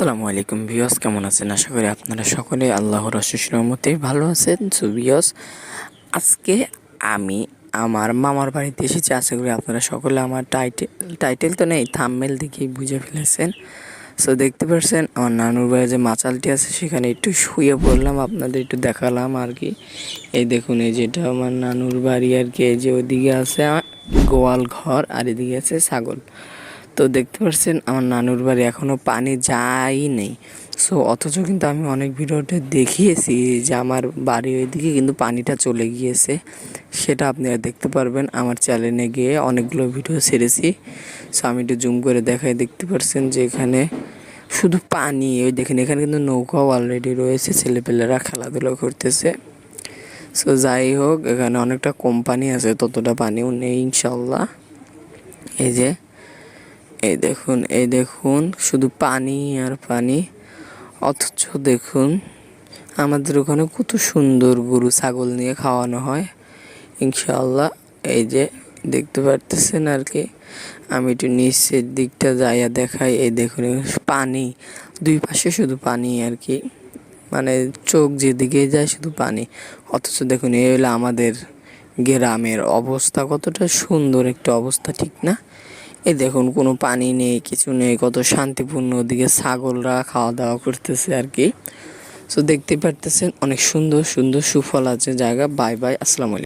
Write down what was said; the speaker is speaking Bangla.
আসসালামু আলাইকুম ভিউয়ার্স, কেমন আছেন? আশা করি আপনারা সকলে আল্লাহর অশেষ রহমতে ভালো আছেন। সো ভিউয়ার্স, আজকে আমি আমার মামার বাড়িতে এসেছি। আশা করি আপনারা সকলে আমার টাইটেল টাইটেল তো নেই থামমেল দেখেই বুঝে ফেলেছেন। সো দেখতে পাচ্ছেন আমার নানুর বাড়ি যে মাচালটি আছে, সেখানে একটু শুয়ে পড়লাম, আপনাদের একটু দেখালাম আর কি। এই দেখুন, এই যেটা আমার নানুর বাড়ি আর কি, এই যে ওদিকে আছে গোয়াল ঘর আর এদিকে আছে ছাগল। তো দেখতে পাচ্ছেন আমার নানুর বাড়ি এখনও পানি যাই নেই। সো অথচ কিন্তু আমি অনেক ভিডিওতে দেখিয়েছি যে আমার বাড়ি ওইদিকে কিন্তু পানিটা চলে গিয়েছে। সেটা আপনারা দেখতে পারবেন। আমার চ্যানেলে গিয়ে অনেকগুলো ভিডিও ছেড়েছি। সো আমি একটু জুম করে দেখাই। দেখতে পাচ্ছেন যে এখানে শুধু পানি, ওই দেখেন এখানে কিন্তু নৌকাও অলরেডি রয়েছে। ছেলেপেলেরা খেলাধুলা করতেছে। সো যাই হোক, এখানে অনেকটা কোম্পানি আছে, ততটা পানিও নেই ইনশাল্লাহ এই যে এই দেখুন এই দেখুন, শুধু পানি আর পানি। অথচ দেখুন, আমাদের ওখানে কত সুন্দর গরু, ছাগল নিয়ে খাওয়ানো হয়। ইনশাল্লাহ এই যে দেখতে পারতেছেন আর কি। আমি একটু নিচের দিকটা যাইয়া দেখাই। এই দেখুন পানি, দুই পাশে শুধু পানি আর কি। মানে চোখ যেদিকে যায় শুধু পানি। অথচ দেখুন, এই হলো আমাদের গ্রামের অবস্থা। কতটা সুন্দর একটা অবস্থা, ঠিক না? এই দেখুন, কোনো পানি নেই, কিছু নেই, কত শান্তিপূর্ণ। ওদিকে ছাগলরা খাওয়া দাওয়া করতেছে আর কি। সো দেখতে পারতেছেন, অনেক সুন্দর সুন্দর সুফল আছে জায়গা। বাই বাই আসসালামু